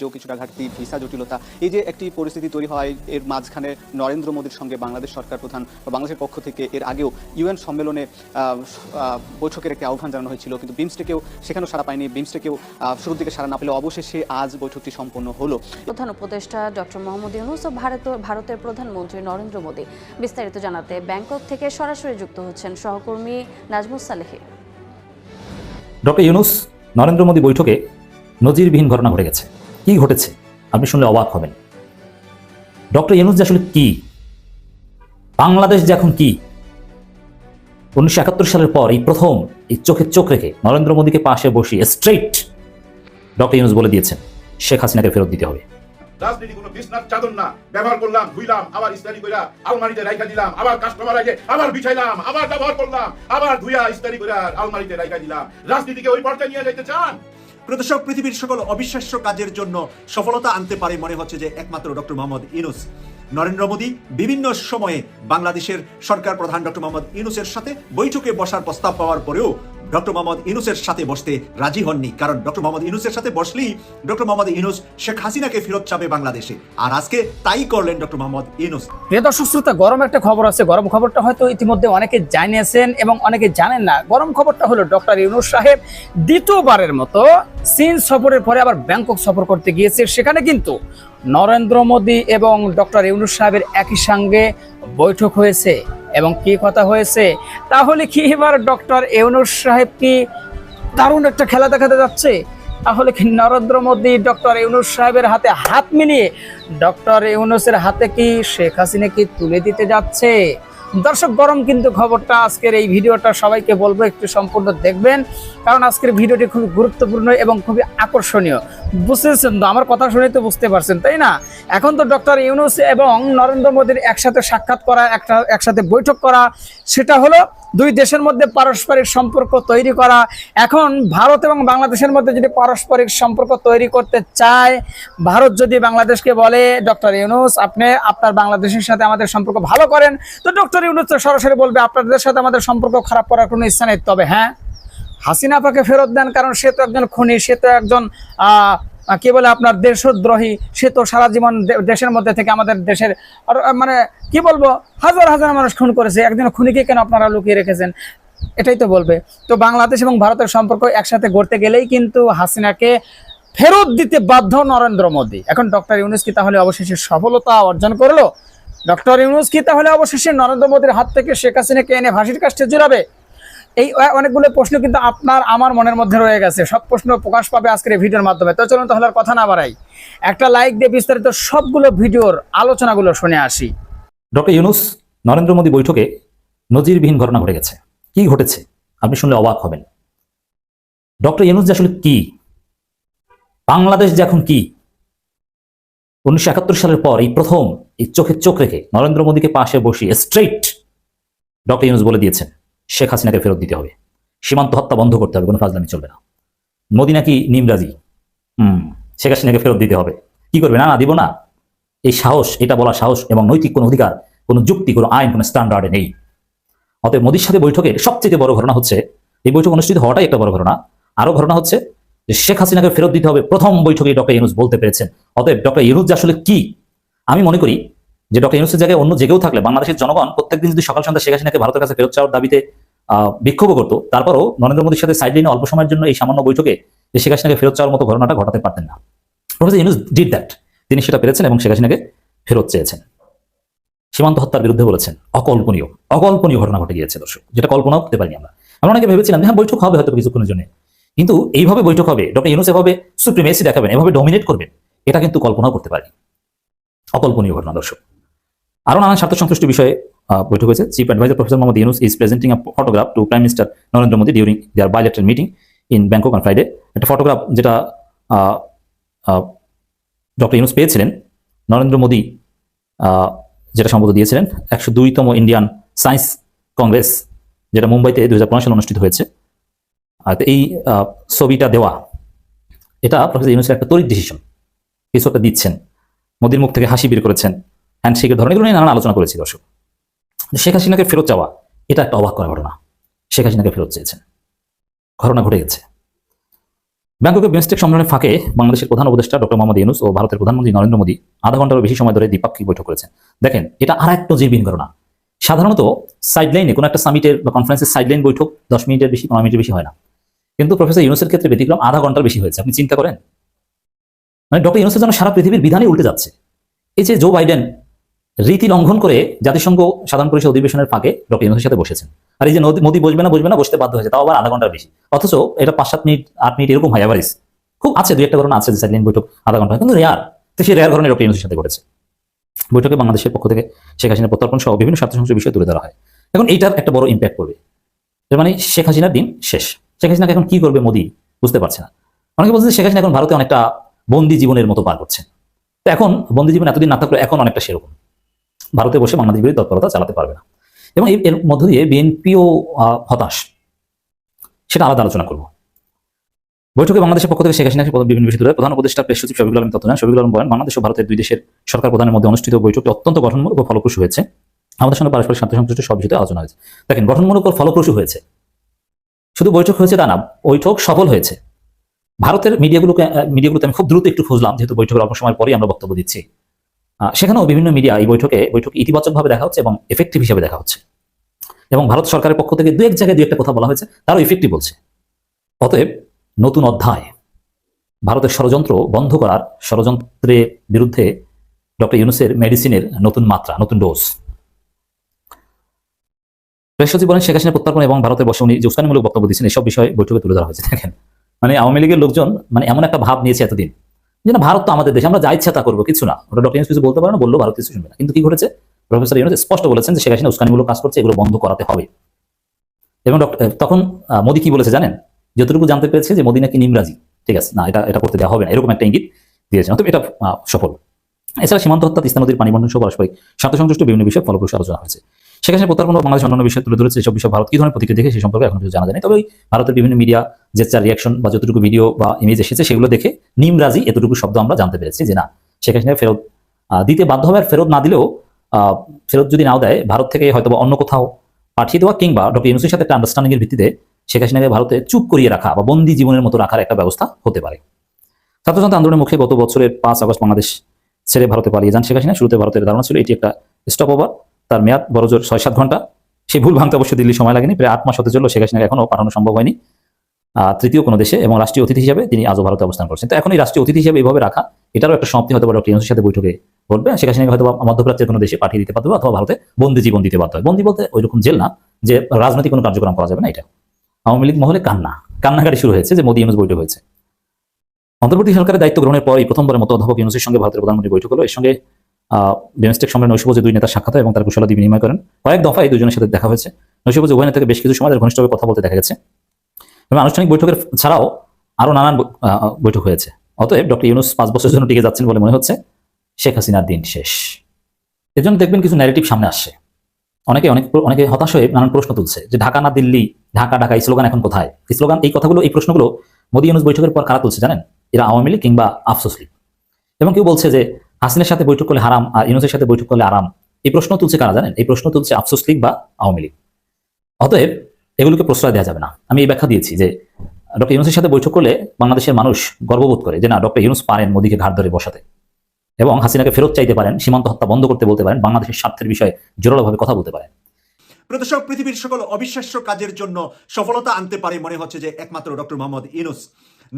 যে কিছুটা ঘাটতি ভিসা জটিলতা এই যে একটি পরিস্থিতি তৈরি হয় এর মাঝখানে নরেন্দ্র মোদীর সঙ্গে বাংলাদেশ সরকার প্রধান বা বাংলাদেশের পক্ষ থেকে এর আগেও ইউএন সম্মেলনে বৈঠকের একটি আহ্বান জানানো হয়েছিল কিন্তু বিমস্টেকেও সেখানেও সারা পায়নি। বিমস্টেকেও শুরুর দিকে সারা না পেলে অবশেষে আজ বৈঠকটি সম্পন্ন হলো। প্রধান উপদেষ্টা ডক্টর মোহাম্মদ ইউনুস ও ভারত ভারতের প্রধানমন্ত্রী নরেন্দ্র মোদী। বিস্তারিত জানাতে ব্যাংকক থেকে সরাসরি যুক্ত হচ্ছেন সহকর্মী নাজমুস সালেহি। ডক্টর ইউনুস নরেন্দ্র মোদী বৈঠকে নজিরবিহীন ঘটনা ঘটে গেছে। কি ঘটেছে? আপনি শুনলে অবাক হবেন। ডক্টর ইউনুস আসলে কি? বাংলাদেশ যে এখন কি? উনিশশো একাত্তর সালের পর এই প্রথম এই চোখে চোখ রেখে নরেন্দ্র মোদীকে পাশে বসিয়ে স্ট্রেইট ডক্টর ইউনুস বলে দিয়েছেন, শেখ হাসিনাকে ফেরত দিতে হবে। রাজনীতি কোনো বিছনার চাদর না। ব্যবহার করলাম, ধুইলাম, আবার ইস্তারি কইরা আলমারিতে রাইখা দিলাম, আবার কাস্টমার আগে আবার বিছাইলাম, আবার ব্যবহার করলাম, আবার ধুইয়া ইস্তারি আলমারিতে রাইখা দিলাম। রাজনীতিকে ওই পর্যায়ে নিয়ে যাইতে চান? প্রদর্শক পৃথিবীর সকল অবিশ্বাস্য কাজের জন্য সফলতা আনতে পারে মনে হচ্ছে যে একমাত্র ডক্টর মোহাম্মদ ইনুস নরেন্দ্র মোদী বিভিন্ন সময়ে বাংলাদেশের সরকার প্রধান ডক্টর মোহাম্মদ ইনুসের সাথে বৈঠকে বসার প্রস্তাব পাওয়ার পরেও ডক্টর মোহাম্মদ ইনুসের সাথে বসতে রাজি হননি, কারণ ডক্টর মোহাম্মদ ইনুসের সাথে বসলেই ডক্টর মোহাম্মদ ইনুস শেখ হাসিনাকে ফেরত চাবে বাংলাদেশে। আর আজকে তাই করলেন ডক্টর মোহাম্মদ ইনুস প্রিয় দর্শক, শ্রোতা, গরম একটা খবর আছে। গরম খবরটা হয়তো ইতিমধ্যে অনেকে জানিয়েছেন এবং অনেকে জানেন না। গরম খবরটা হলো ডক্টর ইউনুস সাহেব দ্বিতীয়বারের মতো চীন সফরের পরে আবার ব্যাংকক সফর করতে গিয়েছে। সেখানে কিন্তু নরেন্দ্র মোদী এবং ডক্টর ইউনুস সাহেবের একই সঙ্গে বৈঠক হয়েছে এবং কি কথা হয়েছে, তাহলে কি এবার ডক্টর ইউনুস সাহেব কি দারুণ একটা খেলা দেখাতে যাচ্ছে? তাহলে কি নরেন্দ্র মোদী ডক্টর ইউনুস সাহেবের হাতে হাত মিলিয়ে ডক্টর ইউনুসের হাতে কি শেখ হাসিনা কি তুলে দিতে যাচ্ছে? দর্শক, গরম কিন্তু খবরটা আজকের এই ভিডিওটা সবাইকে বলব, একটু সম্পূর্ণ দেখবেন। কারণ আজকের ভিডিওটি খুবই গুরুত্বপূর্ণ এবং খুবই আকর্ষণীয়। বুঝতেছেন তো? আমার কথা শুনে তো বুঝতে পারছেন, তাই না? এখন তো ডক্টর ইউনুস এবং নরেন্দ্র মোদীর একসাথে সাক্ষাৎ করা, একটা একসাথে বৈঠক করা, সেটা হলো দুই দেশের মধ্যে পারস্পরিক সম্পর্ক তৈরি করা। এখন ভারত এবং বাংলাদেশের মধ্যে যদি পারস্পরিক সম্পর্ক তৈরি করতে চায়, ভারত যদি বাংলাদেশকে বলে, ডক্টর ইউনুস, আপনি আপনার বাংলাদেশের সাথে আমাদের সম্পর্ক ভালো করেন, তো ডক্টর ইউনুস তো সরাসরি বলবে, আপনাদের সাথে আমাদের সম্পর্ক খারাপ করার কোনো ইচ্ছা নেই। তবে হ্যাঁ হাসিনা পাকে ফেরত দেন কারণ সে তো একজন খুনি, সে তো একজন কি বলে আপনার দেশদ্রোহী, সে তো সারা জীবন দেশের মধ্যে থেকে আমাদের দেশের, আর মানে কি বলব, হাজার হাজার মানুষ খুন করেছে, একজন খুনিকে কেন আপনারা লুকিয়ে রেখেছেন? এটাই তো বলবে। তো বাংলাদেশ এবং ভারতের সম্পর্ক একসাথে গড়তে গেলেই কিন্তু হাসিনাকে ফেরত দিতে বাধ্য নরেন্দ্র মোদী। এখন ডক্টর ইউনুস কি তাহলে অবশেষে সফলতা অর্জন করল? ডক্টর ইউনুস কি তাহলে অবশেষে নরেন্দ্র মোদীর হাত থেকে শেখ হাসিনাকে এনে ফাঁসির কাছে জুড়াবে? এই অনেকগুলো প্রশ্ন কিন্তু আপনার আমার মনের মধ্যে রয়ে গেছে। সব প্রশ্ন প্রকাশ পাবে আজকের এই ভিডিওর মাধ্যমে। তো চলুন তাহলে কথা না বাড়াই। একটা লাইক দিয়ে বিস্তারিত সবগুলো ভিডিওর আলোচনাগুলো শুনে আসি। ডক্টর ইউনুস, নরেন্দ্র মোদী বৈঠকে নজিরবিহীন ঘটনা ঘটে গেছে। কি ঘটেছে? আপনি শুনলে অবাক হবেন। ডক্টর ইউনুস যে আসলে কি? বাংলাদেশ যে এখন কি? উনিশশো একাত্তর সালের পর এই প্রথম এই চোখে চোখ রেখে নরেন্দ্র মোদীকে পাশে বসিয়ে স্ট্রেইট ডক্টর ইউনুস বলে দিয়েছেন, শেখ হাসিনাকে ফেরত দিতে হবে। সীমান্ত হত্যা বন্ধ করতে হবে, কোনো ফাজলামি চলবে না। মোদী নাকি নিমরাজি হুম, শেখ হাসিনাকে ফেরত দিতে হবে। কি করবে? না না, দিব না। এই সাহস, এটা বলা সাহস এবং নৈতিক কোনো অধিকার, কোনো যুক্তি, কোনো আইন, কোনো স্ট্যান্ডার্ডে নেই। অতএব মোদীর সাথে বৈঠকের সবচেয়ে বড় ঘটনা হচ্ছে, এই বৈঠক অনুষ্ঠিত হওয়াটাই একটা বড় ঘটনা। আরও ঘটনা হচ্ছে যে শেখ হাসিনাকে ফেরত দিতে হবে প্রথম বৈঠকে ডক্টর ইউনুস বলতে পেরেছেন। অতএব ডক্টর ইউনুস আসলে কি? আমি মনে করি যে ডক্টর ইউনুসের জায়গায় অন্য জেগেও থাকলে বাংলাদেশের জনগণ প্রত্যেকদিন যদি সকাল সন্ধ্যা শেখ হাসিনাকে ভারতের কাছে ফেরত চাওয়ার দাবিতে বিক্ষোভ করতো, তারপরও নরেন্দ্র মোদীর সাথে সাইড লাইনে অল্প সময়ের জন্য এই সামান্য বৈঠকে যে শেখ হাসিনাকে ফেরত চাওয়ার মতো ঘটনাটা ঘটাতে পারতেন না। প্রফেসর ইউনুস ডিড দ্যাট তিনি সেটা পেরেছেন এবং শেখ হাসিনাকে ফেরত চেয়েছেন। সীমান্ত হত্যার বিরুদ্ধে বলেছেন, অকল্পনীয় অকল্পনীয় ঘটনা ঘটে গিয়েছে দর্শক, যেটা কল্পনাও করতে পারিনি আমরা। আমরা অনেকে ভেবেছিলাম হ্যাঁ বৈঠক হবে হয়তো কিছুক্ষণের জন্য। কিন্তু এইভাবে বৈঠক হবে, ডক্টর ইউনুস এভাবে সুপ্রিমেসি দেখাবেন, এভাবে ডমিনেট করবেন, এটা কিন্তু কল্পনাও করতে পারি। অকল্পনীয় ঘটনা, দর্শক। আরও নানান স্বার্থ সন্তুষ্টি বিষয়ে বৈঠক হয়েছে। Chief adviser professor Mohammad Yunus is presenting a photograph to prime minister Narendra Modi during their bilateral meeting in Bangkok on Friday একটা ফটোগ্রাফ যেটা ডক্টর ইউনুস পেয়েছিলেন, নরেন্দ্র মোদী যেটা সম্বোধ দিয়েছিলেন, একশো দুইতম ইন্ডিয়ান সায়েন্স কংগ্রেস যেটা মুম্বাইতে দু হাজার পনেরো সালে অনুষ্ঠিত হয়েছে। এই ছবিটা দেওয়া, এটা প্রফেসর ইউনুসের একটা তরিত ডিসিশন কিছু একটা দিচ্ছেন, মোদীর মুখ থেকে হাসি বের করেছেন হ্যান্ডশেকের ধরনের নিয়ে নানান আলোচনা করেছি দর্শক শেখ হাসিনাকে ফেরত চাওয়া, এটা একটা অবাক করা ঘটনা। শেখ হাসিনাকে ফেরত চেয়েছেন। ঘটনা ঘটে গেছে। ব্যাংককে বিমস্টেক সম্মেলনের ফাঁকে বাংলাদেশের প্রধান উপদেষ্টা ডক্টর মোহাম্মদ ইউনুস ও ভারতের প্রধানমন্ত্রী নরেন্দ্র মোদী আধা ঘন্টারও বেশি সময় ধরে দ্বিপাক্ষিক বৈঠক করেছেন। দেখেন, এটা আর এক নজিরবিহীন ঘটনা। সাধারণত সাইডলাইনে কোনো একটা সামিটের বা কনফারেন্সের সাইডলাইন বৈঠক দশ মিনিটের বেশি, পনেরো মিনিটের বেশি হয় না। কিন্তু প্রফেসর ইউনুসের ক্ষেত্রে ব্যতিক্রম আধা ঘণ্টার বেশি হয়েছে। আপনি চিন্তা করেন? মানে ডক্টর ইউনুসের জন্য সারা পৃথিবীর বিধানই উল্টে যাচ্ছে। এই যে জো বাইডেন রীতি লঙ্ঘন করে জাতিসংঘ সাধারণ পরিষদ অধিবেশনের ফাঁকে ডক্টর ইউনুসের সাথে বসেছেন। আর এই যে মোদী বসবে না বসবে না, বসতে বাধ্য হয়েছে, তাও আবার আধা ঘণ্টার বেশি। অথচ এটা পাঁচ সাত মিনিট, আট মিনিট এরকম হয় অ্যাভারেজ খুব আছে দু একটা ঘটনা আছে যে বৈঠক আধা ঘণ্টা কিন্তু রেয়ার তো সেই রেয়ার ঘটনা ডক্টর ইউনুসের সাথে ঘটেছে। বৈঠকে বাংলাদেশের পক্ষ থেকে শেখ হাসিনা প্রত্যর্পণ সহ বিভিন্ন স্বার্থ সংশ্লিষ্ট বিষয় তুলে ধরা হয়। এখন এইটার একটা বড় ইম্প্যাক্ট পড়বে। মানে শেখ হাসিনার দিন শেষ। শেখ হাসিনাকে এখন কি করবে মোদী বুঝতে পারছে না। অনেকে বলছে শেখ হাসিনা এখন ভারতে অনেকটা বন্দি জীবনের মতো পার করছে তো এখন বন্দি জীবন এতদিন না থাকলে এখন অনেকটা সেরকম। ভারতে বসে বাংলাদেশ বিরোধী তৎপরতা চালাতে পারবে না। এবং এর মধ্য দিয়ে বিএনপিও হতাশ। সেটা আলাদা আলোচনা করব। বৈঠকে বাংলাদেশের পক্ষ থেকে শেখ হাসিনা বিভিন্ন বিষয় তুলে প্রধান উপদেষ্টা প্রেস সচিব শফিকুল আলম, তথ্য শফিকুল আলম বলেন, বাংলাদেশ ও ভারতের দুই দেশের সরকার প্রধানের মধ্যে অনুষ্ঠিত বৈঠকটি অত্যন্ত গঠনমূলক ও ফলপ্রসূ হয়েছে। আমাদের সঙ্গে পারস্পরিক স্বার্থ সংশ্লিষ্ট সব বিষয়ে আলোচনা হয়েছে। দেখেন, গঠনমূলক ও ফলপ্রসূ হয়েছে। শুধু বৈঠক হয়েছে তা না, বৈঠক সফল হয়েছে। ভারতের মিডিয়াগুলোকে মিডিয়াগুলোতে আমি খুব দ্রুত একটু খুঁজলাম, যেহেতু বৈঠকের অল্প সময় পরেই আমরা বক্তব্য দিচ্ছি। সেখানেও বিভিন্ন মিডিয়া এই বৈঠকে, বৈঠক ইতিবাচকভাবে দেখা হচ্ছে এবং এফেক্টিভ হিসেবে দেখা হচ্ছে। এবং ভারত সরকারের পক্ষ থেকে দু এক জায়গায় দু একটা কথা বলা হয়েছে, তারও ইফেক্টিভ বলছে। অতএব নতুন অধ্যায়, ভারতের ষড়যন্ত্র বন্ধ করার ষড়যন্ত্রের বিরুদ্ধে ডক্টর ইউনুসের মেডিসিনের নতুন মাত্রা, নতুন ডোজ সচিব বলেন শেখ হাসিনা প্রত্যার্পণ এবং ভারতের বসে উনি যে উস্কানিমূলক বক্তব্য দিচ্ছেন এসব বিষয়ে বৈঠকে তুলে ধরা হয়েছে। দেখেন মানে আওয়ামী লীগের লোকজন মানে এমন একটা ভাব নিয়েছে এতদিন যে না, ভারত তো আমাদের দেশ, আমরা যা ইচ্ছা তা করব, কিছু না। ওটা ডক্টর কিছু বলতে পারে না বলল ভারত কিছু শুনবে না। কিন্তু কি ঘটেছে? প্রফেসর ইউনুস স্পষ্ট বলেছেন যে শেখ হাসিনা উস্কানিমূলক কাজ করছে, এগুলো বন্ধ করাতে হবে। এবং তখন মোদী কি বলেছে জানেন? যতটুকু জানতে পেরেছে যে মোদী নাকি নিমরাজি। ঠিক আছে, না, এটা এটা করতে দেওয়া হবে না, এরকম একটা ইঙ্গিত দিয়েছেন। অতএব এটা সফল। এছাড়া সীমান্ত হত্যা, তিস্তা নদীর পানি বন্টন সহ পারস্পরিক স্বার্থ সংশ্লিষ্ট বিভিন্ন বিষয়ে ফলপ্রসূ আলোচনা হয়েছে। সেখানে প্রত্যার্পণ বাংলাদেশ অন্যান্য বিষয় তুলে ধরেছে এসব বিষয়ে ভারত কি ধরনের প্রতিক্রিয়া দেখে সেই সম্পর্কে এখন কিছু জানা যায়নি। তবে ভারতের বিভিন্ন মিডিয়া যে চার রিয়াকশন বা যতটুকু ভিডিও বা ইমেজ এসেছে, সেগুলো দেখে নিমরাজি এতটুকু শব্দ আমরা জানতে পেরেছি যে না হাসিনা ফেরত দিতে বাধ্য হবে আর ফেরত না দিলেও ফেরত যদি নাও দেয়, ভারত থেকে হয়তো অন্য কোথাও পাঠিয়ে দেওয়া কিংবা ডক্টর ইউনুসের সাথে একটা আন্ডারস্ট্যান্ডিং এর ভিত্তিতে শেখ হাসিনাকে ভারতে চুপ করিয়ে রাখা বা বন্দি জীবনের মতো রাখার একটা ব্যবস্থা হতে পারে। ছাত্রজনতা আন্দোলনের মুখে গত বছরের পাঁচ আগস্ট বাংলাদেশ ছেড়ে ভারতে পালিয়ে যান শেখ হাসিনা। শুরুতে ভারতের ধারণা ছিল এটি একটা স্টপ ওভার তার মেয়াদ বড়জোর ছয় সাত ঘণ্টা। সেই ভুল ভাঙতে অবশ্য দিল্লি সময় লাগেনি, প্রায় আট মাস হতে চলল, শেখ হাসিনাকে এখনও পাঠানো সম্ভব হয়নি। তৃতীয় কোনো দেশে এবং রাষ্ট্রীয় অতিথি হিসেবে তিনি আজও ভারতে অবস্থান করছেন। তো এখন এই রাষ্ট্রীয় অতিথি হিসেবে এইভাবে রাখা, এটারও একটা সমাপ্তি হতে পারে ডক্টর সাথে বৈঠকে ঘটবে। শেখ হাসিনাকে হয়তো মধ্যপ্রাচ্যের কোনো দেশে পাঠিয়ে দিতে পারবে অথবা ভারতে বন্দি জীবন দিতে বাধ্য হয় বন্দি বলতে ওইরকম জেল না, যে রাজনৈতিক কোনো কার্যক্রম করা যাবে না এটা। আওয়ামী লীগ মহলে কান্না, কান্নাকাটি শুরু হয়েছে যে মোদী ইউনুস বৈঠক হয়েছে। অন্তর্বর্তী সরকারের দায়িত্ব গ্রহণের পরই প্রথমবারের মতো অধ্যাপক ইউনুসের সঙ্গে ভারতের প্রধানমন্ত্রী বৈঠক হলো। এর সঙ্গে বিমস্টেক সম্মেলন নৈশভোজে দুই নেতার সাক্ষাৎ এবং তার কুশলাদি বিনিময় করেন। কয়েক দফায় দুজনের সাথে দেখা হয়েছে। নৈশভোজে উভয় নেতাকে বেশ কিছু সময় ঘনিষ্ঠভাবে কথা বলতে দেখা গেছে। এবং আনুষ্ঠানিক বৈঠকের ছাড়াও আরও নানান বৈঠক হয়েছে। অতএব ডক্টর ইউনুস পাঁচ বছরের জন্য টিকে যাচ্ছেন বলে মনে হচ্ছে। শেখ হাসিনার দিন শেষ। এজন্য দেখবেন কিছু ন্যারেটিভ সামনে আসছে। অনেকে অনেক অনেকে হতাশ হয়ে নানান প্রশ্ন তুলছে যে ঢাকা না দিল্লি, ঢাকা ঢাকা, এই স্লোগান এখন কোথায়? এই স্লোগান, এই কথাগুলো, এই প্রশ্নগুলো মোদী ইউনুস বৈঠকের পর কারা তুলছে জানেন? এরা আওয়ামী লীগ কিংবা আফসোস লীগ। এবং কেউ বলছে যে হাসিনের সাথে বৈঠক করলে হারাম আর ইউনুসের সাথে বৈঠক করলে আরাম, এই প্রশ্ন তুলছে কারা জানেন? এই প্রশ্ন তুলছে আফসোস লীগ বা আওয়ামী লীগ। অতএব এগুলোকে প্রশ্রয় দেওয়া যাবে না। আমি এই ব্যাখ্যা দিয়েছি যে ডক্টর ইউনুসের সাথে বৈঠক করলে বাংলাদেশের মানুষ গর্ববোধ করে যে না, ডক্টর ইউনুস পারেন মোদীকে ঘাট ধরে বসাতে। এবং হাসিনাকে ফেরত চাইতে পারেন, সীমান্ত হত্যা বন্ধ করতে বলতে পারেন, বাংলাদেশের স্বার্থের বিষয়ে জোরালোভাবে কথা বলতে পারেন। প্রদর্শক, পৃথিবীর সকল অবিশ্বাস্য কাজের জন্য সফলতা আনতে পারে মনে হচ্ছে যে একমাত্র ডক্টর মোহাম্মদ ইনুস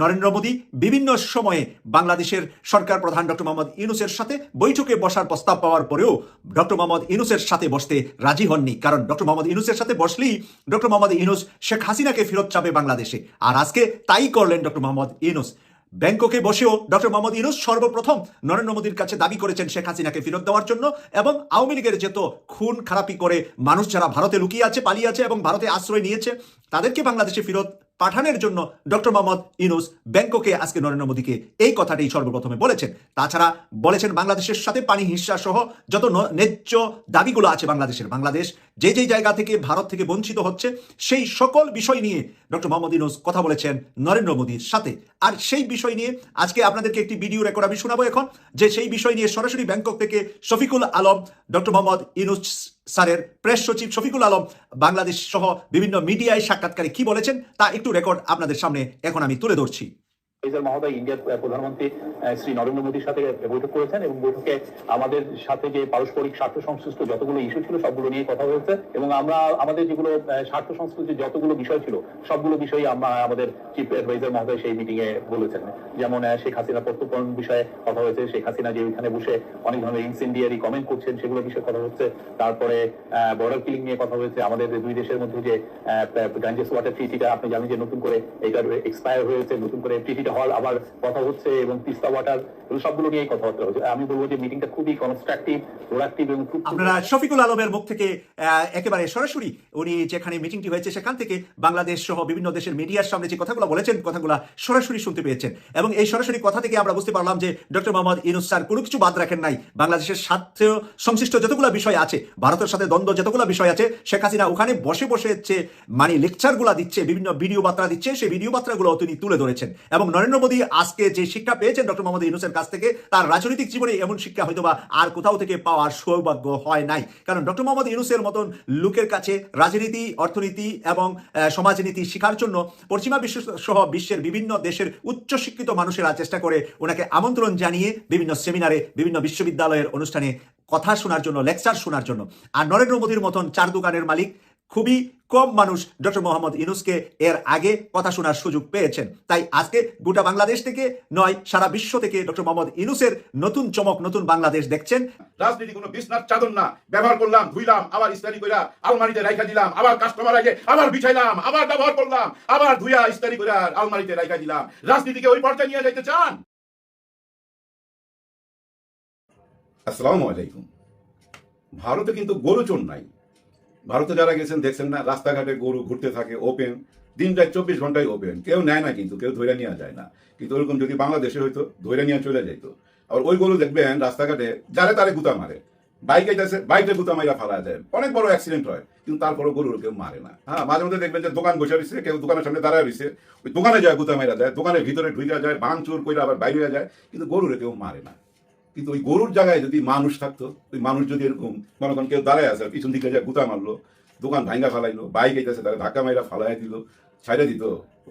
নরেন্দ্র মোদী বিভিন্ন সময়ে বাংলাদেশের সরকার প্রধান ডক্টর মোহাম্মদ ইনুসের সাথে বৈঠকে বসার প্রস্তাব পাওয়ার পরেও ডক্টর মোহাম্মদ ইনুসের সাথে বসতে রাজি হননি। কারণ ডক্টর মোহাম্মদ ইনুসের সাথে বসলেই ডক্টর মোহাম্মদ ইনুস শেখ হাসিনাকে ফেরত চাবে বাংলাদেশে। আর আজকে তাই করলেন ডক্টর মোহাম্মদ ইনুস ব্যাংককে বসেও ডক্টর মোহাম্মদ ইনুস সর্বপ্রথম নরেন্দ্র মোদীর কাছে দাবি করেছেন শেখ হাসিনাকে ফেরত দেওয়ার জন্য এবং আওয়ামী লীগের যেত খুন খারাপি করে মানুষ যারা ভারতে লুকিয়ে আছে, পালিয়ে আছে এবং ভারতে আশ্রয় নিয়েছে, তাদেরকে বাংলাদেশে ফেরত পাঠানোর জন্য ডক্টর মোহাম্মদ ইনুস ব্যাংককে আজকে নরেন্দ্র মোদীকে এই কথাটি সর্বপ্রথমে বলেছেন। তাছাড়া বলেছেন বাংলাদেশের সাথে পানি হিস্সা সহ যত ন্যায্য দাবিগুলো আছে বাংলাদেশের, বাংলাদেশ যে যে জায়গা থেকে ভারত থেকে বঞ্চিত হচ্ছে, সেই সকল বিষয় নিয়ে ডক্টর মোহাম্মদ ইনুস কথা বলেছেন নরেন্দ্র মোদীর সাথে। আর সেই বিষয় নিয়ে আজকে আপনাদেরকে একটি ভিডিও রেকর্ড আমি শোনাবো এখন, যে সেই বিষয় নিয়ে সরাসরি ব্যাংকক থেকে শফিকুল আলম, ডক্টর মোহাম্মদ ইনুস স্যারের প্রেস সচিব শফিকুল আলম, বাংলাদেশ সহ বিভিন্ন মিডিয়ায় সাক্ষাৎকারে কি বলেছেন তা একটু রেকর্ড আপনাদের সামনে এখন আমি তুলে ধরছি। মহোদয় ইন্ডিয়ার প্রধানমন্ত্রী শ্রী নরেন্দ্র মোদীর সাথে বৈঠক করেছেন এবং বৈঠকে আমাদের সাথে যে পারস্পরিক স্বার্থ সংশ্লিষ্ট যতগুলো ইস্যু ছিল, সবগুলো নিয়ে কথা হয়েছে এবং আমরা, আমাদের যেগুলো স্বার্থ সংশ্লিষ্ট যতগুলো বিষয় ছিল, সবগুলো বিষয়ই আমরা আমাদের চিফ অ্যাডভাইজার মহোদয় সেই মিটিং এ বলেছেন। যেমন শেখ হাসিনা বিষয়ে কথা হয়েছে, শেখ হাসিনা যে ওইখানে বসে অনেক ধরনের ইনসেন্ডিয়ারি কমেন্ট করছেন, সেগুলো বিষয়ে কথা হচ্ছে। তারপরে বর্ডার কিলিং নিয়ে কথা হয়েছে। আমাদের দুই দেশের মধ্যে যে গাঞ্জেস ওয়াটার ট্রিটিটা আপনি জানেন যে নতুন করে এটা এক্সপায়ার হয়েছে, নতুন করে ট্রিটিটা হওয়ার আবার কথা হচ্ছে এবং তিস্তা ওয়াটার সবগুলো নিয়েই কথাবার্তা হচ্ছে। আমি বলব যে মিটিংটা খুবই কনস্ট্রাকটিভ প্রোডাক্টিভ এবং খুব আপনারা শফিকুল আলমের মুখ থেকে একেবারে সরাসরি উনি যেখানে মিটিংটি হয়েছে সেখান থেকে বাংলাদেশ সহ বিভিন্ন দেশের মিডিয়ার সামনে যে কথাগুলো বলেছেন কথাগুলো সরাসরি শুনতে পেয়েছেন। এবং এই সরাসরি কথা থেকে আমরা বুঝতে পারলাম যে ডক্টর মোহাম্মদ ইনুস স্যার কোনো কিছু বাদ রাখেন নাই। বাংলাদেশের স্বার্থ সংশ্লিষ্ট যতগুলো বিষয় আছে ভারতের সাথে দ্বন্দ্ব যতগুলো বিষয় আছে শেখ হাসিনা ওখানে বসে বসে হচ্ছে মানে লেকচারগুলো দিচ্ছে বিভিন্ন ভিডিও বার্তা দিচ্ছে সেই ভিডিও বার্তাগুলো তিনি তুলে ধরেছেন। এবং নরেন্দ্র মোদী আজকে যে শিক্ষা পেয়েছেন ডক্টর মোহাম্মদ ইউনুসের কাছ থেকে, তার রাজনৈতিক জীবনে এমন শিক্ষা হয়তো বা আর কোথাও থেকে পাওয়ার সৌভাগ্য হয় নাই। কারণ ডক্টর মোহাম্মদ ইউনুসের মতন লোকের কাছে রাজনীতি, অর্থনীতি এবং সমাজনীতি শেখার জন্য পশ্চিমা বিশ্ব সহ বিশ্বের বিভিন্ন দেশের উচ্চশিক্ষিত মানুষেরা চেষ্টা করে ওনাকে আমন্ত্রণ জানিয়ে বিভিন্ন সেমিনারে, বিভিন্ন বিশ্ববিদ্যালয়ের অনুষ্ঠানে কথা শোনার জন্য, লেকচার শোনার জন্য। আর নরেন্দ্র মোদীর মতন চার দোকানের মালিক খুবই কম মানুষ ডক্টর মোহাম্মদ ইনুসকে এর আগে কথা শোনার সুযোগ পেয়েছেন। তাই আজকে গোটা বাংলাদেশ থেকে নয়, সারা বিশ্ব থেকে ডক্টর মোহাম্মদ ইনুসের নতুন চমক, নতুন বাংলাদেশ দেখছেন। রাজনীতি কোনো বিছনার চাদর না। ব্যবহার করলাম, ধুইলাম, আবার ইস্তারি কইরা আলমারিতে রাইখা দিলাম, আবার কাস্টমার আগে আবার বিছাইলাম, আবার ব্যবহার করলাম, আবার ধুইয়া ইস্তারি কইরা আলমারিতে রাইখা দিলাম। রাজনীতিকে ওই পর্যায়ে নিয়ে যাইতে চান? আসসালামু আলাইকুম। ভারতে কিন্তু গরু নাই। ভারতে যারা গেছেন, দেখছেন না, রাস্তাঘাটে গরু ঘুরতে থাকে ওপেন দিনটায় চব্বিশ ঘন্টায় ওপেন কেউ নেয় না কিন্তু, কেউ ধরে নেওয়া যায় না। কিন্তু ওরকম যদি বাংলাদেশে হয়তো ধরে নিয়ে চলে যেত আর ওই গরু দেখবেন, রাস্তাঘাটে যারে তারে গুতা মারে। বাইক আইতেছে বাইকে গুতা মাইরা ফালা যায় অনেক বড় অ্যাক্সিডেন্ট হয়, কিন্তু তারপরও গরু কেউ মারে না। হ্যাঁ মাঝে মধ্যে দেখবেন যে দোকান বসে রয়েছে, কেউ দোকানের সামনে দাঁড়ায় রয়েছে। ওই দোকানে যায়, গুতা মাইরা যায় দোকানের ভিতরে ঢুইয়া যায়, ভাঙচুর কইরা আবার বাইরে যায়, কিন্তু গরুরে কেউ মারে না। কিন্তু ওই গরুর জায়গায় যদি মানুষ থাকতো, ওই মানুষ যদি এরকম, মনে করেন কেউ দাঁড়ায় আছে, পিছন দিকে যায় গুতা মারলো, দোকান ভাঙ্গা ফালাইলো, বাইক আইতেছে তারা ধাক্কা মাইরা ফালাই দিল, ছাইড়া দিত।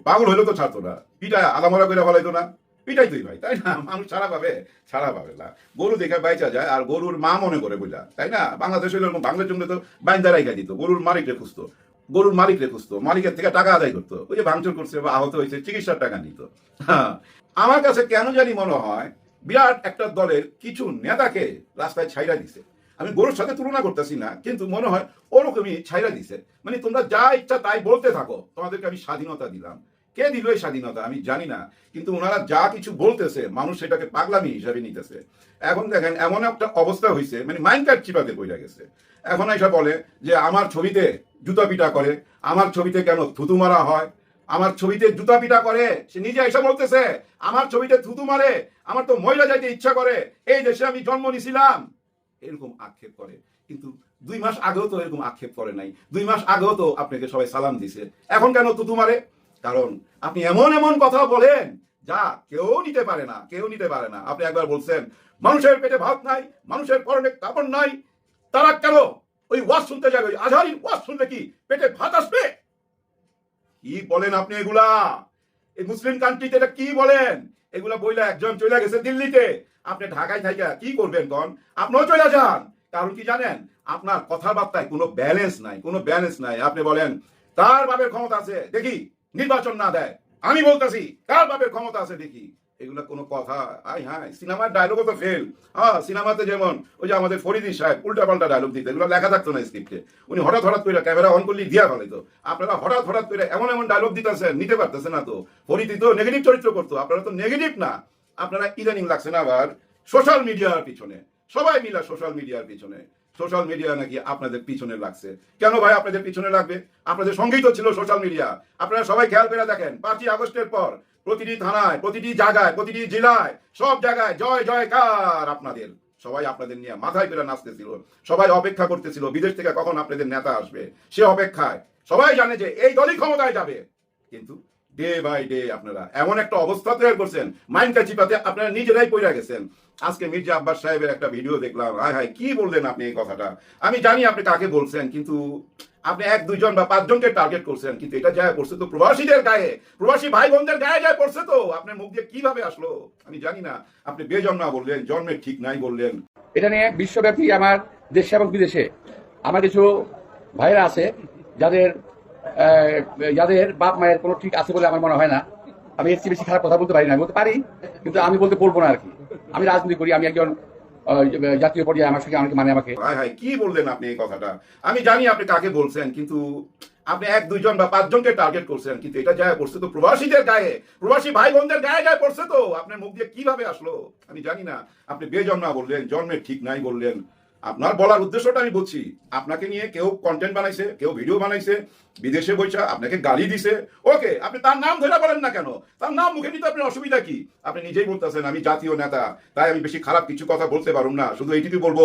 পাগল হইল তো ছাড়তো না। পিটায় আদামরা করে ফালাইতো না। পিটাই তুই ভাই, তাই না? মানুষ ছাড়া পাবে ছাড়া পাবে না। গরু দেখে বাইচা যায়, আর গরুর মা মনে করে বুঝা, তাই না? বাংলাদেশ হইলে এরকম বাংলার জন্য তো বাইন্দা রাইখা দিত, গরুর মালিকরে খুঁজতো। গরুর মালিকরে খুঁজতো, মালিকের থেকে টাকা আদায় করতো। ওই যে ভাঙচুর করছে বা আহত হয়েছে, চিকিৎসার টাকা নিত। হ্যাঁ। আমার কাছে কেন জানি মনে হয় বিরাট একটা দলের কিছু নেতাকে রাস্তায় ছাইরা দিছে। আমি গরুর সাথে তুলনা করতেছি না, কিন্তু মনে হয় ওরকমই ছাইরা দিছে। মানে তোমরা যা ইচ্ছা তাই বলতে থাকো, তোমাদেরকে আমি স্বাধীনতা দিলাম। কে দিল এই স্বাধীনতা আমি জানি না, কিন্তু ওনারা যা কিছু বলতেছে, মানুষ সেটাকে পাগলামি হিসাবে নিতেছে। এখন দেখেন, এমন একটা অবস্থা হয়েছে মানে মাইন্ড কার্ড চিপাতে পড়ে গেছে। এখন এসে বলে যে, আমার ছবিতে জুতা পিটা করে, আমার ছবিতে কেন থুতু মারা হয়? আমার ছবিতে জুতা পিটা করে, সে নিজে এসে বলতেছে, আমার ছবিতে থুতু মারে, আমার তো মহিলা যাইতে ইচ্ছা করে, এই দেশে আমি জন্ম নিছিলাম। এরকম আক্ষেপ করে। কিন্তু দুই মাস আগেও তো এরকম আক্ষেপ করে নাই। দুই মাস আগেও তো আপনাকে সবাই সালাম দিছে। এখন কেন থুতু মারে? কারণ আপনি এমন এমন কথা বলেন যা কেউ নিতে পারে না, কেউ নিতে পারে না। আপনি একবার বলছেন, মানুষের পেটে ভাত নাই, মানুষের পরনে কাপড় নাই, তারা কেন ওই ওয়াজ শুনতে যাবে? ওই আজহারির ওয়াজ শুনলে কি পেটে ভাত আসবে? কি বলেন আপনি এগুলা? এই মুসলিম কান্ট্রিতে এটা কি বলেন? এগুলা বইলা একজন চলে গেছে দিল্লিতে। আপনি ঢাকায় থাকা কি করবেন কন আপনিও চলে যান। কারণ কি জানেন? আপনার কথাবার্তায় কোনো ব্যালেন্স নাই, কোনো ব্যালেন্স নাই। আপনি বলেন, কার বাপের ক্ষমতা আছে? দেখি, নির্বাচন না দেয়। আমি বলতেছি, কার বাপের ক্ষমতা আছে? দেখি। এগুলো কোনো কথা। আই হাই সিনেমার ডায়লগও তো ফেল হ্যাঁ সিনেমাতে যেমন ওই যে আমাদের ফরিদি সাহেব উল্টা পাল্টা ডায়লগ দিতে এগুলো লেখা থাকতো না স্ক্রিপ্টে উনি হঠাৎ হঠাৎ করে ক্যামেরা অন করলে দিয়া ফেলাইতো। আপনারা হঠাৎ হঠাৎ করে এমন এমন ডায়লগ দিতেছেন, নিতে পারতেছে না তো। ফরিদি তো নেগেটিভ চরিত্র করতো, আপনারা তো নেগেটিভ না। আপনারা ইদানিং লাগছে না আবার সোশ্যাল মিডিয়ার পিছনে। সবাই মিলা সোশ্যাল মিডিয়ার পিছনে। সোশ্যাল মিডিয়া নাকি আপনাদের পিছনে লাগছে। কেন ভাই আপনাদের পিছনে লাগবে? আপনাদের সঙ্গেই তো ছিল সোশ্যাল মিডিয়া আপনারা সবাই খেয়াল করে দেখেন, পাঁচই আগস্টের পর প্রতিটি থানায়, প্রতিটি জায়গায়, প্রতিটি জেলায়, সব জায়গায় জয়, জয়কার আপনাদের। সবাই আপনাদের নিয়ে মাথায় পেরে নাচতেছিল, সবাই অপেক্ষা করতেছিল, বিদেশ থেকে কখন আপনাদের নেতা আসবে, সে অপেক্ষায়। সবাই জানে যে এই দলই ক্ষমতায় যাবে। কিন্তু ডে বাই ডে আপনারা এমন একটা অবস্থা তৈরি করছেন মাইন্ড চিপাতে আপনারা নিজেরাই পড়ে গেছেন। আজকে মির্জা আব্বাস সাহেবের একটা ভিডিও দেখলাম। হায় হায়, কি বললেন আপনি এই কথাটা? আমি জানি আপনি কাকে বলছেন, কিন্তু আপনি এক, দুইজন বা পাঁচজনকে টার্গেট করছেন, কিন্তু এটা যায় পড়ছে তো প্রবাসীদের গায়ে। প্রবাসী ভাই বোনদের গায়ে যায় পড়ছে তো। আপনার মুখ দিয়ে কীভাবে আসলো? আমি জানি না। আপনি বেজন্মা বললেন, জন্মের ঠিক নাই বললেন। এটা নিয়ে বিশ্বব্যাপী আমার দেশে এবং বিদেশে আমার কিছু ভাইরা আছে, যাদের যাদের বাপ মায়ের কোনো ঠিক আছে বলে আমার মনে হয় না। আমি এর চেয়ে বেশি খারাপ কথা বলতে পারি না। বলতে পারি, কিন্তু আমি বলতে বলব না আর কি। আমি রাজনীতি করি, আমি একজন জাতীয় পর্যায়ে আমার সঙ্গে অনেকে মানে আমাকে। কি বললেন আপনি এই কথাটা? আমি জানি আপনি কাকে বলছেন, কিন্তু আপনি এক, দুইজন বা পাঁচজনকে টার্গেট করছেন, কিন্তু এটা যায় পড়ছে তো প্রবাসীদের গায়ে। প্রবাসী ভাই বোনদের গায়ে গায়ে পড়ছে তো। আপনার মুখ দিয়ে কীভাবে আসলো? আমি জানি না। আপনি বেজন্মা বললেন, জন্মের ঠিক নাই বললেন। আপনার বলার উদ্দেশ্যটা আমি বলছি আপনাকে নিয়ে কেউ কন্টেন্ট বানাইছে, কেউ ভিডিও বানাইছে, বিদেশে বৈশা আপনাকে গালি দিছে। ওকে, আপনি তার নাম ধরে বলেন না কেন? তার নাম মুখে নিতে আপনার অসুবিধা কি? আপনি নিজেই বলতেছেন, আমি জাতীয় নেতা, তাই আমি বেশি খারাপ কিছু কথা বলতে পারুম না, শুধু এইটুকু বলব,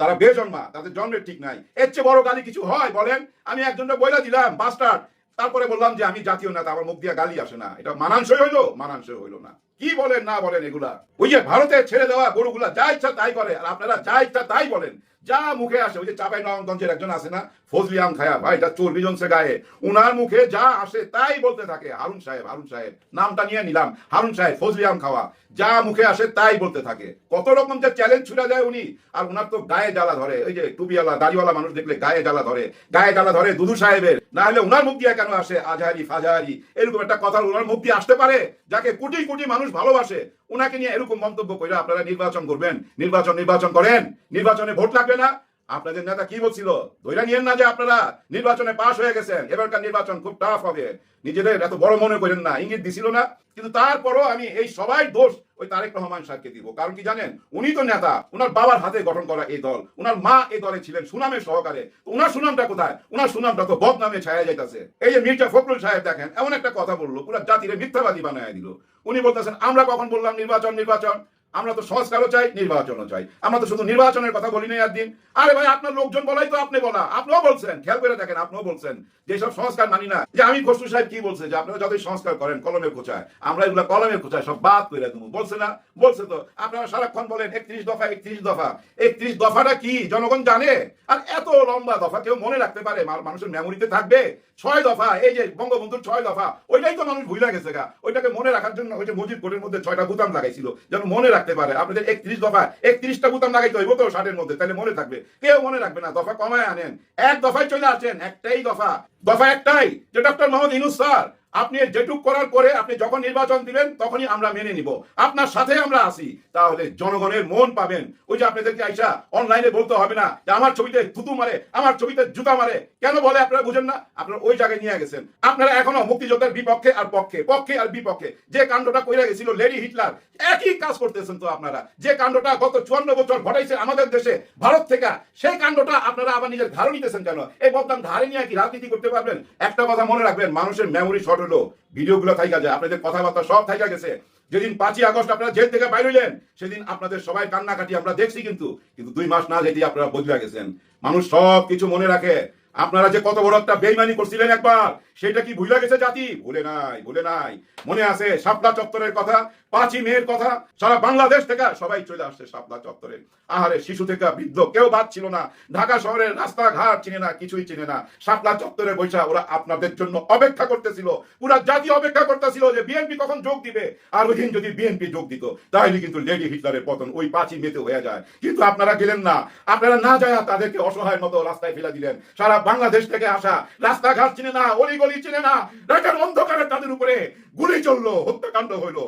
তারা বেজন্মা, তাদের জন্মের ঠিক নাই। এর চেয়ে বড় গালি কিছু হয়, বলেন, আমি একজনটা বইলা দিলাম বাস্টার্ড তারপরে বললাম যে, আমি জাতীয় নেতা, আমার মুখ দিয়ে গালি আসে না। এটা মানানসই হইল? মানানসই হইল না। কি বলেন, না বলেন এগুলা? ওই যে ভারতে ছেড়ে দেওয়া গরুগুলা, যা ইচ্ছা তাই করে, আর আপনারা যা ইচ্ছা তাই বলেন। যা মুখে আসে, ওই যে চাপাই নবগঞ্জের একজন আছে না, ফজলি আম খায়া, ভাই, এটা চর্বি জনসে গায়ে। উনার মুখে যা আসে তাই বলতে থাকে, হারুন সাহেব হারুন সাহেব, নামটা নিয়ে নিলাম, হারুন সাহেব, ফজলি আম খাওয়া, যা মুখে আসে তাই বলতে থাকে। কত রকম যে চ্যালেঞ্জ ছুড়ে যায় উনি, আর উনার তো গায়ে জ্বালা ধরে, ওই যে টুপিওয়ালা, দাড়িওয়ালা মানুষ দেখলে গায়ে জ্বালা ধরে, গায়ে জ্বালা ধরে দুদু সাহেবের, না হলে উনার মুখ দিয়ে কেন আসে, আজহারি ফাজাহারি, এরকম একটা কথা উনার মুখ দিয়ে আসতে পারে? যাকে কোটি কোটি মানুষ ভালোবাসে, উনাকে নিয়ে এরকম মন্তব্য করে আপনারা নির্বাচন করবেন। নির্বাচন নির্বাচন করেন। নির্বাচনে ভোট লাগবে না। আপনাদের নেতা কি বলছিল? ধৈর্য নিয়েন না যে আপনারা নির্বাচনে পাশ হয়ে গেছেন। এবারকার নির্বাচন খুব টাফ হবে। নিজেদের এত বড় মনে করেন না, ইঙ্গিত দিছিল না। কিন্তু তারপরও আমি এই সবাই দোষ ওই তারেক রহমান সাহেবকে দিব। কারণ কি জানেন? উনি তো নেতা, উনার বাবার হাতে গঠন করা এই দল, উনার মা এই দলে ছিলেন সুনামের সহকারে। তো উনার সুনামটা কোথায়? উনার সুনামটা তো বদনামে ছায়া যাইতেছে। এই যে মির্জা ফখরুল সাহেব দেখেন, এমন একটা কথা বলল, পুরো জাতিরে মিথ্যাবাদী বানায় দিল। উনি বলতেছেন, আমরা কখন বললাম নির্বাচন নির্বাচন? আমরা তো সংস্কারও চাই, নির্বাচনও চাই। আমরা তো শুধু নির্বাচনের কথা বলি না একদিন। আরে ভাই, আপনার লোকজন বলাই তো আপনি বলা। আপনিও বলছেন, খেয়াল করে দেখেন, আপনিও বলছেন যে সব সংস্কার মানি না। যে আমি খসরু সাহেব কি বলছে? যে আপনারা যতই সংস্কার করেন, কলমের খোঁচায়, আমরা এগুলো কলমের খোঁচায় সব বাদ করে দেবো। বলছে না, বলছে তো। আপনারা সারাক্ষণ বলেন, একত্রিশ দফা একত্রিশ দফা। একত্রিশ দফাটা কি? জনগণ জানে? আর এত লম্বা দফা কেউ মনে রাখতে পারে? মানুষের মেমোরিতে থাকবে? ছয় দফা, এই যে বঙ্গবন্ধুর ছয় দফা, ওইটাই তো মানুষ ভুলে গেছে গা। ওইটাকে মনে রাখার জন্য ওই যে মুজিব কোর্টের মধ্যে ছয়টা বুতাম লাগাইছিল, যেন মনে রাখতে পারে। আপনাদের একত্রিশ দফা, একত্রিশটা বুতাম লাগাইতে হইব তো ষাটের মধ্যে, তাহলে মনে থাকবে। কেউ মনে রাখবে না, দফা কমায় আনেন। এক দফায় চলে আসেন, একটাই দফা। দফা একটাই যে ডক্টর মোহাম্মদ ইনুস স্যার আপনি যেটুক করার পরে আপনি যখন নির্বাচন দিবেন, তখনই আমরা মেনে নিব। আপনার সাথে আমরা আসি তাহলে জনগণের মন পাবেন। ওই যে আপনাদেরকে আইসা অনলাইনে বলতে হবে না যে, আমার ছবিতে থুতু মারে, আমার ছবিতে জুতা মারে। কেন বলে আপনারা বুঝেন না? আপনারা ওই জায়গায় নিয়ে গেছেন। আপনারা এখনও মুক্তিযোদ্ধার বিপক্ষে আর পক্ষে পক্ষে আর বিপক্ষে। যে কাণ্ডটা কইরা গেছিল লেডি হিটলার, একই কাজ করতেছেন তো আপনারা। যে কাণ্ডটা গত চুয়ান্ন বছর ঘটাইছে আমাদের দেশে, ভারত থেকে, সেই কাণ্ডটা আপনারা আবার নিজের ধারণ নিতেছেন কেন? এই বদনাম ধারে নিয়ে কি রাজনীতি করতে পারবেন? একটা কথা মনে রাখবেন, মানুষের মেমোরি শর্ট হলো ভিডিওগুলো থাইকা যায়। আপনাদের কথাবার্তা সব থাইকা গেছে। যেদিন পাঁচই আগস্ট আপনারা জেল থেকে বাইর হইলেন, সেদিন আপনাদের সবাই কান্নাকাটি আমরা দেখছি কিন্তু। কিন্তু দুই মাস না যেতেই আপনারা বদলে গেছেন। মানুষ সব কিছু মনে রাখে। আপনারা যে কত বড় একটা বেইমানি করছিলেন একবার, সেটা কি ভুলে গেছে জাতি? ভুলে নাই ভুলে নাই। মনে আছে শাপলা চত্বরের কথা? পাঁচই মেয়ের কথা সারা বাংলাদেশ থেকে সবাই চলে আসছে শাপলা চত্বরে। আহারে, শিশু থেকে বৃদ্ধ কেউ বাদ ছিল না। ঢাকা শহরের রাস্তাঘাট চিনে না, কিছুই চিনে না। শাপলা চত্বরে বৈশা ওরা আপনাদের জন্য অপেক্ষা করতেছিল। পুরা জাতি অপেক্ষা করতেছিল যে বিএনপি কখন যোগ দিবে। আর ওই দিন যদি বিএনপি যোগ দিত, তাহলে কিন্তু লেডি হিটলারের পতন ওই পাঁচই মেতে হয়ে যায়। কিন্তু আপনারা গেলেন না। আপনারা না যায় তাদেরকে অসহায় মতো রাস্তায় ফেলে দিলেন। সারা বাংলাদেশ থেকে আসা রাস্তাঘাট চিনে না, অলিগলি চিনে না ঢাকার অন্ধকারে তাদের উপরে গুলি চলল, হত্যাকাণ্ড হইল।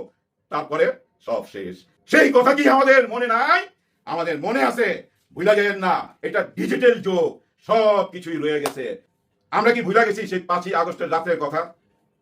তারপরে সব শেষ। সেই কথা কি আমাদের মনে নাই? আমাদের মনে আছে ভুলা যায় না, এটা ডিজিটাল যুগ, সব কিছুই রয়ে গেছে। আমরা কি ভুলে গেছি সেই পাঁচই আগস্টের রাতের কথা?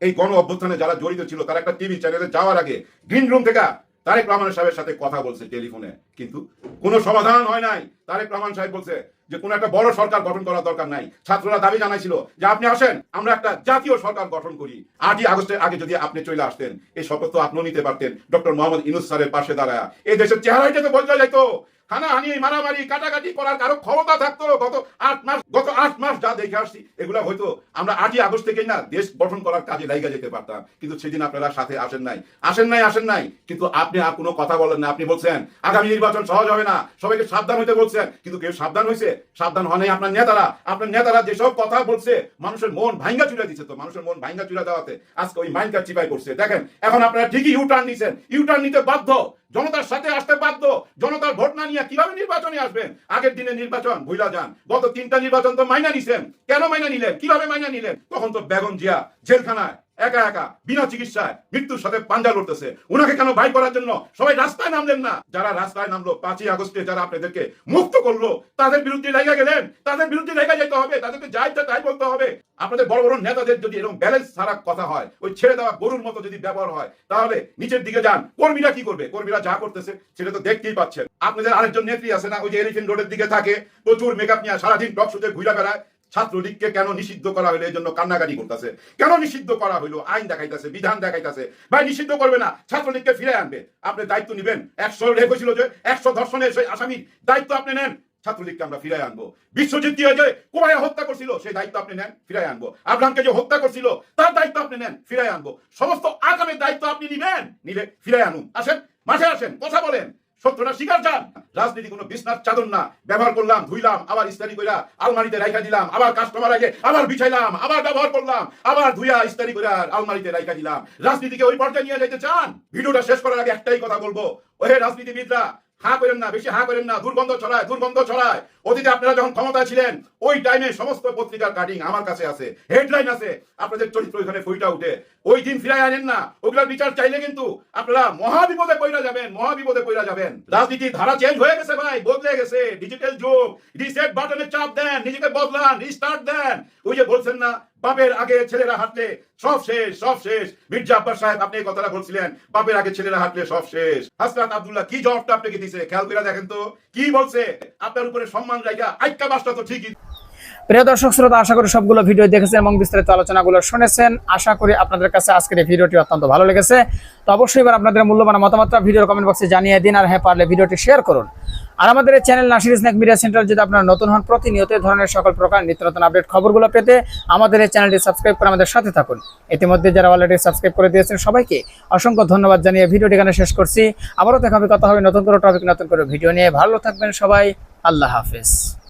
এই গণ অভ্যুত্থানে যারা জড়িত ছিল, তারা একটা টিভি চ্যানেলে যাওয়ার আগে গ্রিন রুম থেকে তারেক রহমান সাহেবের সাথে কথা বলছে টেলিফোনে। কিন্তু কোনো সমাধান হয় নাই। তারেক রহমান সাহেব বলছে যে কোনো একটা বড় সরকার গঠন করার দরকার নাই। ছাত্ররা দাবি জানাইছিল যে আপনি আসেন, আমরা একটা জাতীয় সরকার গঠন করি। আটই আগস্টের আগে যদি আপনি চলে আসতেন, এই শপথ তো আপনিও নিতে পারতেন। ডক্টর মোহাম্মদ ইনুস স্যারের পাশে দাঁড়ায়। এই দেশের চেহারাইটা তো বদলা যাইতো। হানাহানি মারামারি, কাটাকাটি করার কারও ক্ষমতা থাকতো গত আট মাস, গত আট মাস যা দেখে আসছি, এগুলা হয়তো আমরা আটই আগস্ট থেকেই না, দেশ গঠন করার কাজে লাইগা যেতে পারতাম। কিন্তু সেদিন আপনারা সাথে আসেন নাই। আসেন নাই আসেন নাই। কিন্তু আপনি আর কোনো কথা বলেন না। আপনি বলছেন, আগামী নির্বাচন সহজ হবে না। সবাইকে সাবধান হইতে বলছেন। কিন্তু কেউ সাবধান হয়েছে সাবধান হয় নাই আপনার নেতারা। আপনার নেতারা যেসব কথা বলছে, মানুষের মন ভাঙ্গা চুলা দিচ্ছে তো, মানুষের মন ভাঙ্গা চুলা দেওয়াতে। আজকে ওই মাইন্ডটা চিপাই করছে। দেখেন, এখন আপনারা ঠিকই ইউটার্ন নিছেন। ইউটার্ন নিতে বাধ্য। জনতার সাথে আসতে বাধ্য। জনতার ভোট না নিয়ে কীভাবে নির্বাচনে আসবেন? আগের দিনে নির্বাচন ভুলা যান। গত তিনটা নির্বাচন তো মাইনা নিছেন। কেন মাইনা নিলেন? কীভাবে মাইনা নিলেন? তখন তো বেগম জিয়া জেলখানায় একা একা, বিনা চিকিৎসায় মৃত্যুর সাথে পাঞ্জা লড়তেছে। ওনাকে কেন ভাই করার জন্য সবাই রাস্তায় নামলেন না? যারা রাস্তায় নামলো, পাঁচই আগস্টে যারা আপনাদেরকে মুক্ত করল, তাদের বিরুদ্ধে লেগে গেলেন, তাদের বিরুদ্ধে লেগে যেতে হবে, তাদেরকে যা ইচ্ছা তাই বলতে হবে। আপনাদের বড় বড় নেতাদের যদি এরকম ব্যালেন্স ছাড়া কথা হয়, ওই ছেড়ে দেওয়া গরুর মতো যদি ব্যবহার হয়, তাহলে নিচের দিকে যান। কর্মীরা কি করবে? কর্মীরা যা করতেছে, সেটা তো দেখতেই পাচ্ছেন। আপনাদের আরেকজন নেত্রী আছে না, ওই যে এলিফেন্ট রোডের দিকে থাকে, প্রচুর মেকআপ নিয়ে সারাদিন টক শুতে ঘুরে বেড়ায়। ছাত্রলীগকে কেন নিষিদ্ধ করা হলো? এই জন্য কান্নাকাটি করতেছে। কেন নিষিদ্ধ করা হলো? আইন দেখাইতেছে, বিধান দেখাইতেছে। ভাই, নিষিদ্ধ করবে না। ছাত্রলীগকে ফিরে আনবে। আপনি দায়িত্ব নিবেন। একশো রেপ হয়েছিল যে, একশো ধর্ষণের সেই আসামির দায়িত্ব আপনি নেন। ছাত্রলীগকে আমরা ফিরাই আনব। বিশ্বজিৎ দিয়ে যে কুমারে হত্যা করছিল, সেই দায়িত্ব আপনি নেন ফিরাই আনব। আব্রাহামকে যে হত্যা করছিল, তার দায়িত্ব আপনি নেন ফিরাই আনব। সমস্ত আগামের দায়িত্ব আপনি নিবেন, নিলে ফিরাই আনুন। আসেন, মাঠে আসেন, কথা বলেন। সত্যটা চান। রাজনীতি কোনো বিছনার চাদর না। ব্যবহার করলাম, ধুইলাম, আবার ইস্তারি কইরা আলমারিতে রাইখা দিলাম, আবার কাস্টমার আগে আবার বিছাইলাম, আবার ব্যবহার করলাম, আবার ধুইয়া ইস্তারি কইরা আলমারিতে রাইখা দিলাম। রাজনীতিকে ওই পর্যায়ে নিয়ে যাইতে চান? ভিডিওটা শেষ করার আগে একটাই কথা বলব। ওহে রাজনীতিবিদরা, হা করেন না, বেশি হা করেন না, দুর্গন্ধ ছড়ায় দুর্গন্ধ ছড়ায়। অতীতে আপনারা যখন ক্ষমতায় ছিলেন, ওই টাইমে সমস্ত পত্রিকার কাটিং আমার কাছে আছে হেডলাইন আছে। আপনাদের চরিত্র এখানে ফইটা উঠে। ওই দিন ফিরাই আনেন না, ওগুলার বিচার চাইলে কিন্তু আপনারা মহাবিপদে পইরা যাবেন, মহাবিপদে পইরা যাবেন। রাজনীতির ধারা চেঞ্জ হয়ে গেছে ভাই, বদলে গেছে। ডিজিটাল যুগ রিসেট বাটনে চাপ দেন, নিজেকে বদলান রিস্টার্ট দেন। ওই যে বলছেন না, বাপের আগে ছেলেরা হাঁটলে সব শেষ সব শেষ। মির্জা আব্বাস সাহেব, আপনি এই কথাটা বলছিলেন, বাপের আগে ছেলেরা হাঁটলে সব শেষ। হাসরাত আব্দুল্লাহ, কি জবাবটা আপনাকে দিছে? খেয়াল করে দেখেন তো, কি বলছে? আপনার উপরে সম্মান জায়গা আইকা বাসটা তো ঠিকই। প্রিয় দর্শক শ্রোতা, আশা করি সবগুলো ভিডিও দেখেছেন এবং বিস্তারিত আলোচনাগুলো শুনেছেন। আশা করি আপনাদের কাছে আজকের এই ভিডিওটি অত্যন্ত ভালো লেগেছে। তো অবশ্যই এবার আপনাদের মূল্যবান মতামতটা ভিডিওর কমেন্ট বক্সে জানিয়ে দিন আর হ্যাঁ পারলে ভিডিওটি শেয়ার করুন। আর আমাদের এই channel Nasir snack media centre যদি আপনারা নতুন হন, প্রতিনিয়ত ধরনের সকল প্রকার নিত্য নতুন আপডেট খবরগুলো পেতে আমাদের এই চ্যানেলটি সাবস্ক্রাইব করে আমাদের সাথে থাকুন। ইতিমধ্যে যারা অলরেডি সাবস্ক্রাইব করে দিয়েছেন, সবাইকে অসংখ্য ধন্যবাদ জানিয়ে ভিডিওটি এখানে শেষ করছি। আবারও দেখা হবে, কথা হবে নতুন করে টপিক নতুন করে ভিডিও নিয়ে। ভালো থাকবেন সবাই, আল্লাহ হাফেজ।